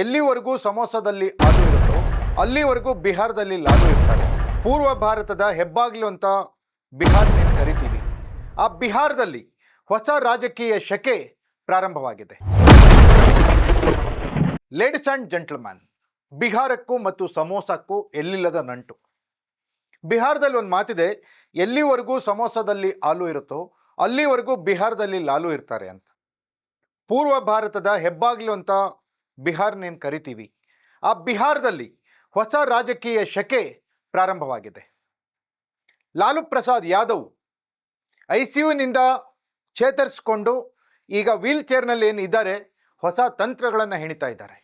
ಎಲ್ಲಿವರೆಗೂ ಸಮೋಸದಲ್ಲಿ ಆಲೂ ಇರುತ್ತೋ, ಅಲ್ಲಿವರೆಗೂ ಬಿಹಾರದಲ್ಲಿ ಲಾಲು ಇರ್ತಾರೆ. ಪೂರ್ವ ಭಾರತದ ಹೆಬ್ಬಾಗಿಲು ಅಂತ ಬಿಹಾರ್ ಕರಿತೀವಿ. ಆ ಬಿಹಾರದಲ್ಲಿ ಹೊಸ ರಾಜಕೀಯ ಶಕೆ ಪ್ರಾರಂಭವಾಗಿದೆ. ಲೇಡೀಸ್ ಆ್ಯಂಡ್ ಜೆಂಟಲ್ಮ್ಯಾನ್ ಬಿಹಾರಕ್ಕೂ ಮತ್ತು ಸಮೋಸಕ್ಕೂ ಎಲ್ಲಿಲ್ಲದ ನಂಟು. ಬಿಹಾರದಲ್ಲಿ ಒಂದು ಮಾತಿದೆ, ಎಲ್ಲಿವರೆಗೂ ಸಮೋಸದಲ್ಲಿ ಆಲೂ ಇರುತ್ತೋ, ಅಲ್ಲಿವರೆಗೂ ಬಿಹಾರದಲ್ಲಿ ಲಾಲು ಇರ್ತಾರೆ ಅಂತ. ಪೂರ್ವ ಭಾರತದ ಹೆಬ್ಬಾಗಿಲು ಅಂತ ಬಿಹಾರ್ನೇನು ಕರಿತೀವಿ? ಆ ಬಿಹಾರದಲ್ಲಿ ಹೊಸ ರಾಜಕೀಯ ಶಕೆ ಪ್ರಾರಂಭವಾಗಿದೆ. ಲಾಲು ಪ್ರಸಾದ್ ಯಾದವ್ ಐ ಸಿ ಯುನಿಂದ ಚೇತರಿಸ್ಕೊಂಡು ಈಗ ವೀಲ್ ಚೇರ್ನಲ್ಲಿ ಏನು ಇದ್ದಾರೆ, ಹೊಸ ತಂತ್ರಗಳನ್ನು ಹೆಣಿತಾ ಇದ್ದಾರೆ.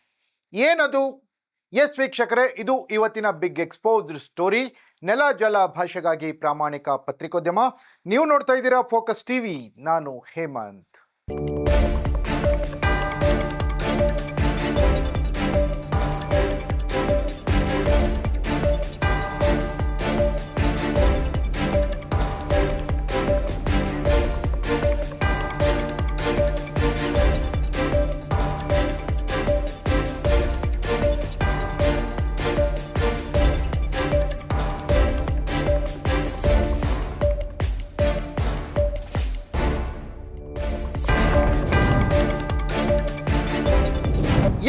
ಏನದು? ಎಸ್ ವೀಕ್ಷಕರೇ, ಇದು ಇವತ್ತಿನ ಬಿಗ್ ಎಕ್ಸ್ಪೋಸ್ಡ್ ಸ್ಟೋರಿ. ನೆಲ ಜಲ ಭಾಷೆಗಾಗಿ ಪ್ರಾಮಾಣಿಕ ಪತ್ರಿಕೋದ್ಯಮ. ನೀವು ನೋಡ್ತಾ ಇದ್ದೀರಾ ಫೋಕಸ್ ಟಿವಿ, ನಾನು ಹೇಮಂತ್.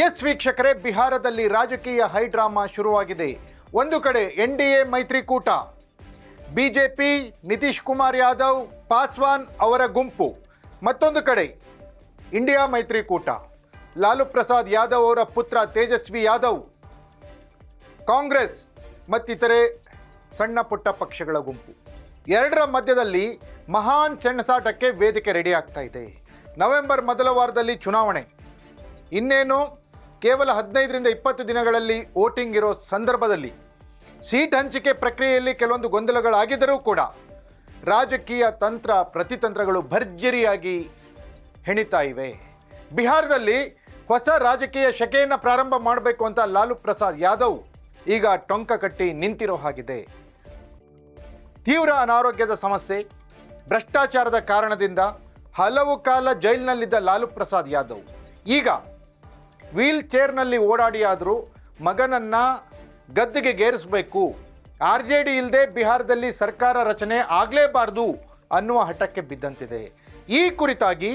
ಎಸ್ ವೀಕ್ಷಕರೇ, ಬಿಹಾರದಲ್ಲಿ ರಾಜಕೀಯ ಹೈಡ್ರಾಮಾ ಶುರುವಾಗಿದೆ. ಒಂದು ಕಡೆ ಎನ್ ಡಿ ಎ ಮೈತ್ರಿಕೂಟ. ಬಿಜೆಪಿ ನಿತೀಶ್ ಕುಮಾರ್ ಯಾದವ್, ಪಾಸ್ವಾನ್ ಅವರ ಗುಂಪು. ಮತ್ತೊಂದು ಕಡೆ ಇಂಡಿಯಾ ಮೈತ್ರಿಕೂಟ. ಲಾಲು ಪ್ರಸಾದ್ ಯಾದವ್ ಅವರ ಪುತ್ರ ತೇಜಸ್ವಿ ಯಾದವ್. ಕಾಂಗ್ರೆಸ್ ಮತ್ತಿತರೆ ಸಣ್ಣ ಪುಟ್ಟ ಪಕ್ಷಗಳ ಗುಂಪು. ಎರಡರ ಮಧ್ಯದಲ್ಲಿ ಮಹಾನ್ ಚೆನ್ನಸಾಟಕ್ಕೆ ವೇದಿಕೆ ರೆಡಿ ಆಗ್ತಾ ಇದೆ. ನವೆಂಬರ್ ಮೊದಲ ವಾರದಲ್ಲಿ ಚುನಾವಣೆ. ಇನ್ನೇನು? ಕೇವಲ ಹದಿನೈದರಿಂದ ಇಪ್ಪತ್ತು ದಿನಗಳಲ್ಲಿ ವೋಟಿಂಗ್ ಇರೋ ಸಂದರ್ಭದಲ್ಲಿ ಸೀಟ್ ಹಂಚಿಕೆ ಪ್ರಕ್ರಿಯೆಯಲ್ಲಿ ಕೆಲವೊಂದು ಗೊಂದಲಗಳಾಗಿದ್ದರೂ ಕೂಡ ರಾಜಕೀಯ ತಂತ್ರ ಪ್ರತಿತಂತ್ರಗಳು ಭರ್ಜರಿಯಾಗಿ ಹೆಣಿತಾ ಇವೆ. ಬಿಹಾರದಲ್ಲಿ ಹೊಸ ರಾಜಕೀಯ ಶಕೆಯನ್ನು ಪ್ರಾರಂಭ ಮಾಡಬೇಕು ಅಂತ ಲಾಲು ಪ್ರಸಾದ್ ಯಾದವ್ ಈಗ ಟೊಂಕ ಕಟ್ಟಿ ನಿಂತಿರೋ ಹಾಗಿದೆ. ತೀವ್ರ ಅನಾರೋಗ್ಯದ ಸಮಸ್ಯೆ, ಭ್ರಷ್ಟಾಚಾರದ ಕಾರಣದಿಂದ ಹಲವು ಕಾಲ ಜೈಲಿನಲ್ಲಿದ್ದ ಲಾಲು ಪ್ರಸಾದ್ ಯಾದವ್. ಈಗ ವೀಲ್ ಚೇರ್ನಲ್ಲಿ ಓಡಾಡಿಯಾದರೂ ಮಗನನ್ನು ಗದ್ದಿಗೆ ಗೇರಿಸಬೇಕು. ಆರ್ ಜೆ ಡಿ ಇಲ್ಲದೆ ಬಿಹಾರದಲ್ಲಿ ಸರ್ಕಾರ ರಚನೆ ಆಗಲೇಬಾರ್ದು ಅನ್ನುವ ಹಠಕ್ಕೆ ಬಿದ್ದಂತಿದೆ. ಈ ಕುರಿತಾಗಿ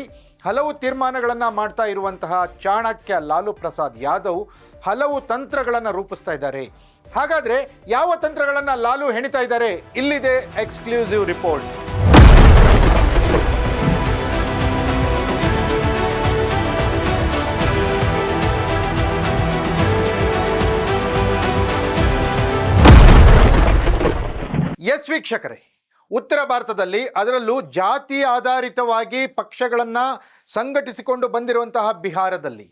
ಹಲವು ತೀರ್ಮಾನಗಳನ್ನು ಮಾಡ್ತಾ ಇರುವಂತಹ ಚಾಣಕ್ಯ ಲಾಲು ಪ್ರಸಾದ್ ಯಾದವ್ ಹಲವು ತಂತ್ರಗಳನ್ನು ರೂಪಿಸ್ತಾ ಇದ್ದಾರೆ. ಹಾಗಾದರೆ ಯಾವ ತಂತ್ರಗಳನ್ನು ಲಾಲು ಹೆಣಿತಾ ಇದ್ದಾರೆ? ಇಲ್ಲಿದೆ ಎಕ್ಸ್ಕ್ಲೂಸಿವ್ ರಿಪೋರ್ಟ್. ವೀಕ್ಷಕರೇ, ಉತ್ತರ ಭಾರತದಲ್ಲಿ ಅದರಲ್ಲೂ ಜಾತಿ ಆಧಾರಿತವಾಗಿ ಪಕ್ಷಗಳನ್ನು ಸಂಘಟಿಸಿಕೊಂಡು ಬಂದಿರುವಂತಹ ಬಿಹಾರದಲ್ಲಿ,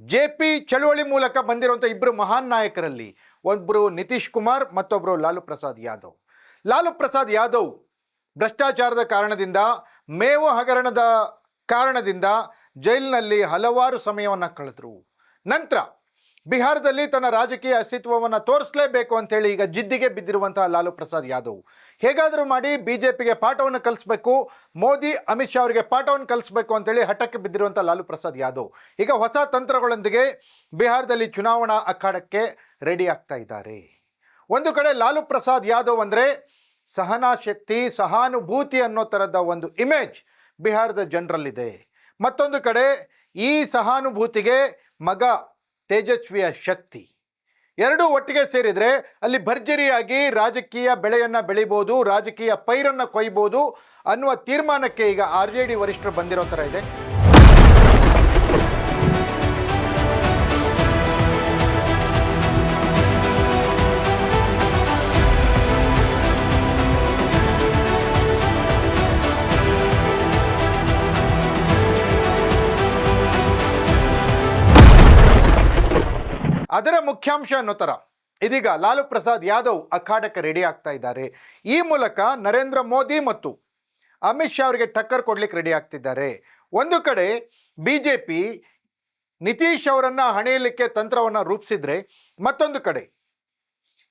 ಜೆ ಪಿ ಚಳುವಳಿ ಮೂಲಕ ಬಂದಿರುವಂಥ ಇಬ್ಬರು ಮಹಾನ್ ನಾಯಕರಲ್ಲಿ ಒಬ್ಬರು ನಿತೀಶ್ ಕುಮಾರ್ ಮತ್ತೊಬ್ಬರು ಲಾಲು ಪ್ರಸಾದ್ ಯಾದವ್. ಲಾಲು ಪ್ರಸಾದ್ ಯಾದವ್ ಭ್ರಷ್ಟಾಚಾರದ ಕಾರಣದಿಂದ, ಮೇವು ಹಗರಣದ ಕಾರಣದಿಂದ ಜೈಲಿನಲ್ಲಿ ಹಲವಾರು ಸಮಯವನ್ನು ಕಳೆದರು. ನಂತರ ಬಿಹಾರದಲ್ಲಿ ತನ್ನ ರಾಜಕೀಯ ಅಸ್ತಿತ್ವವನ್ನು ತೋರಿಸಲೇಬೇಕು ಅಂತೇಳಿ ಈಗ ಜಿದ್ದಿಗೆ ಬಿದ್ದಿರುವಂತಹ ಲಾಲು ಪ್ರಸಾದ್ ಯಾದವ್. ಹೇಗಾದರೂ ಮಾಡಿ ಬಿಜೆಪಿಗೆ ಪಾಠವನ್ನು ಕಲಿಸ್ಬೇಕು, ಮೋದಿ, ಅಮಿತ್ ಶಾ ಅವರಿಗೆ ಪಾಠವನ್ನು ಕಲಿಸ್ಬೇಕು ಅಂತೇಳಿ ಹಠಕ್ಕೆ ಬಿದ್ದಿರುವಂಥ ಲಾಲು ಪ್ರಸಾದ್ ಯಾದವ್. ಈಗ ಹೊಸ ತಂತ್ರಗಳೊಂದಿಗೆ ಬಿಹಾರದಲ್ಲಿ ಚುನಾವಣಾ ಅಖಾಡಕ್ಕೆ ರೆಡಿ ಆಗ್ತಾ ಇದ್ದಾರೆ. ಒಂದು ಕಡೆ ಲಾಲು ಪ್ರಸಾದ್ ಯಾದವ್ ಅಂದರೆ ಸಹನಾ ಶಕ್ತಿ ಸಹಾನುಭೂತಿ ಅನ್ನೋ ಥರದ ಒಂದು ಇಮೇಜ್ ಬಿಹಾರದ ಜನರಲ್ಲಿದೆ. ಮತ್ತೊಂದು ಕಡೆ ಈ ಸಹಾನುಭೂತಿಗೆ ಮಗ ತೇಜಸ್ವಿಯ ಶಕ್ತಿ. ಎರಡೂ ಒಟ್ಟಿಗೆ ಸೇರಿದರೆ ಅಲ್ಲಿ ಭರ್ಜರಿಯಾಗಿ ರಾಜಕೀಯ ಬೆಳೆಯನ್ನು ಬೆಳಿಬೋದು, ರಾಜಕೀಯ ಪೈರನ್ನು ಕೊಯ್ಬೋದು ಅನ್ನುವ ತೀರ್ಮಾನಕ್ಕೆ ಈಗ ಆರ್ ಜೆ ಡಿ ವರಿಷ್ಠರು ಬಂದಿರೋ ಥರ ಇದೆ. ಅದರ ಮುಖ್ಯಾಂಶ ಅನ್ನೋ ಥರ ಇದೀಗ ಲಾಲು ಪ್ರಸಾದ್ ಯಾದವ್ ಅಖಾಡಕ್ಕೆ ರೆಡಿ ಆಗ್ತಾ ಇದ್ದಾರೆ. ಈ ಮೂಲಕ ನರೇಂದ್ರ ಮೋದಿ ಮತ್ತು ಅಮಿತ್ ಶಾ ಅವರಿಗೆ ಟಕ್ಕರ್ ಕೊಡ್ಲಿಕ್ಕೆ ರೆಡಿ ಆಗ್ತಿದ್ದಾರೆ. ಒಂದು ಕಡೆ ಬಿ ಜೆ ಪಿ ನಿತೀಶ್ ಅವರನ್ನು ಹಣಿಯಲಿಕ್ಕೆ ತಂತ್ರವನ್ನು ರೂಪಿಸಿದ್ರೆ ಮತ್ತೊಂದು ಕಡೆ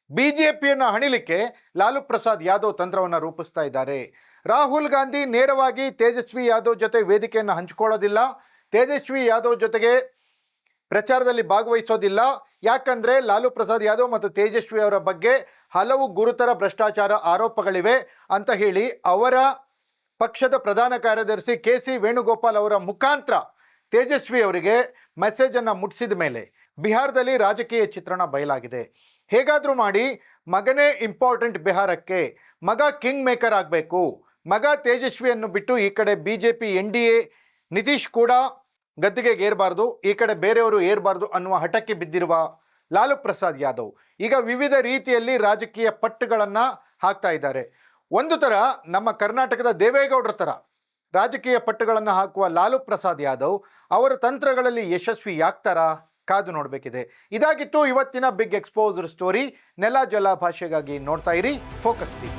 ಬಿ ಜೆ ಪಿಯನ್ನು ಹಣಿಲಿಕ್ಕೆ ಲಾಲು ಪ್ರಸಾದ್ ಯಾದವ್ ತಂತ್ರವನ್ನು ರೂಪಿಸ್ತಾ ಇದ್ದಾರೆ. ರಾಹುಲ್ ಗಾಂಧಿ ನೇರವಾಗಿ ತೇಜಸ್ವಿ ಯಾದವ್ ಜೊತೆ ವೇದಿಕೆಯನ್ನು ಹಂಚಿಕೊಳ್ಳೋದಿಲ್ಲ. ತೇಜಸ್ವಿ ಯಾದವ್ ಜೊತೆಗೆ ಪ್ರಚಾರದಲ್ಲಿ ಭಾಗವಹಿಸೋದಿಲ್ಲ. ಯಾಕಂದ್ರೆ ಲಾಲು ಪ್ರಸಾದ್ ಯಾದವ್ ಮತ್ತು ತೇಜಸ್ವಿ ಅವರ ಬಗ್ಗೆ ಹಲವು ಗುರುತರ ಭ್ರಷ್ಟಾಚಾರ ಆರೋಪಗಳಿವೆ ಅಂತ ಹೇಳಿ ಅವರ ಪಕ್ಷದ ಪ್ರಧಾನ ಕಾರ್ಯದರ್ಶಿ ಕೆ ಸಿ ವೇಣುಗೋಪಾಲ್ ಅವರ ಮುಖಾಂತರ ತೇಜಸ್ವಿ ಅವರಿಗೆ ಮೆಸೇಜ್ ಅನ್ನ ಮುಟ್ಟಿಸಿದ ಮೇಲೆ ಬಿಹಾರದಲ್ಲಿ ರಾಜಕೀಯ ಚಿತ್ರಣ ಬಯಲಾಗಿದೆ. ಹೇಗಾದರೂ ಮಾಡಿ ಮಗನೇ ಇಂಪಾರ್ಟೆಂಟ್ ಬಿಹಾರಕ್ಕೆ, ಮಗ ಕಿಂಗ್ ಮೇಕರ್ ಆಗಬೇಕು, ಮಗ ತೇಜಸ್ವಿಯನ್ನು ಬಿಟ್ಟು ಈ ಕಡೆ B J P N D A Nitish ಕೂಡ ಗದ್ದಿಗೆಗೆ ಏರಬಾರ್ದು, ಈ ಕಡೆ ಬೇರೆಯವರು ಏರಬಾರ್ದು ಅನ್ನುವ ಹಠಕ್ಕೆ ಬಿದ್ದಿರುವ ಲಾಲು ಪ್ರಸಾದ್ ಯಾದವ್ ಈಗ ವಿವಿಧ ರೀತಿಯಲ್ಲಿ ರಾಜಕೀಯ ಪಟ್ಟುಗಳನ್ನು ಹಾಕ್ತಾ ಇದ್ದಾರೆ. ಒಂದು ಥರ ನಮ್ಮ ಕರ್ನಾಟಕದ ದೇವೇಗೌಡರ ಥರ ರಾಜಕೀಯ ಪಟ್ಟುಗಳನ್ನು ಹಾಕುವ ಲಾಲು ಪ್ರಸಾದ್ ಯಾದವ್ ಅವರ ತಂತ್ರಗಳಲ್ಲಿ ಯಶಸ್ವಿ ಯಾಗ್ತಾರಾ ಕಾದು ನೋಡಬೇಕಿದೆ. ಇದಾಗಿತ್ತು ಇವತ್ತಿನ ಬಿಗ್ ಎಕ್ಸ್ಪೋಸರ್ ಸ್ಟೋರಿ ನೆಲ ಜಲ ಭಾಷೆಗಾಗಿ ನೋಡ್ತಾ ಇರಿ ಫೋಕಸ್ ಟಿ